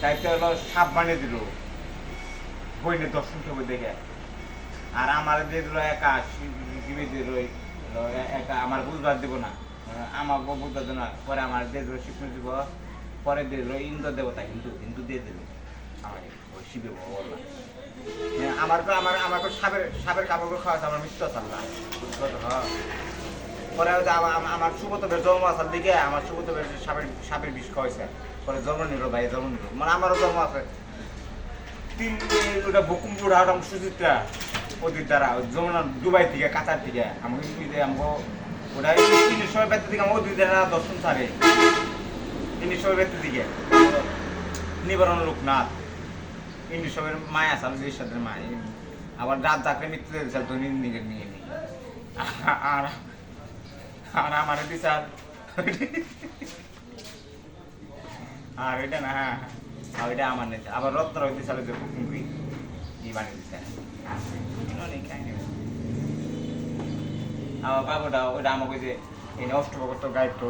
তাইতে হলো সাপ বানিয়ে দিল। বইনে দর্শন করবে দেখে। আর আমার দিয়ে দিল একা শিবে দিল একা আমার বুঝবার দিব না। আমার বুঝবার দিব না পরে আমার দিয়ে দিল শিবন দিব পরে দিল ইন্দ্র দেবতা হিন্দু হিন্দু দিয়ে দিল। আমাকে ওই শিবে হ্যাঁ, আমার তো সাপের সাপের কাপড় খাওয়া আমার মৃত্যু আছে না পরে আমার আমার সুগতবের জন্ম আসার দিকে আমার সুগতবের সাপের সাপের বিষ খাওয়াইছে। পরে জন্ম নিল, ভাই, জন্ম নিল। মানে আমারও জন্ম আছে। তিন ওটা বকুমপুর আরাম সুচিত্রা ওদের দ্বারা যমুনা দুবাই থেকে, কাতার থেকে, আমাকে ইংলিশে আমাকে ওটা তিনের সময় বেতের দিকে আমাকে দুই দ্বারা দর্শন ছাড়ে। তিনের সময় বেতের দিকে নিবারণ লোকনাথ। ইংলিশ সবের মায় আমি সাথে মায়। আবার রাত ডাকলে মৃত্যু দিয়েছিল তো নিজের নিয়ে নিই আর আর আমার দিশার আর এটা না হ্যাঁ আর এটা আমার নেই। আবার রত্ন রই দিশালে যে কুকুরি ই বানিয়ে দিচ্ছে অনেক কাহিনী আমার বাবুটা ওইটা আমাকে যে এই অষ্টভগত গাইতো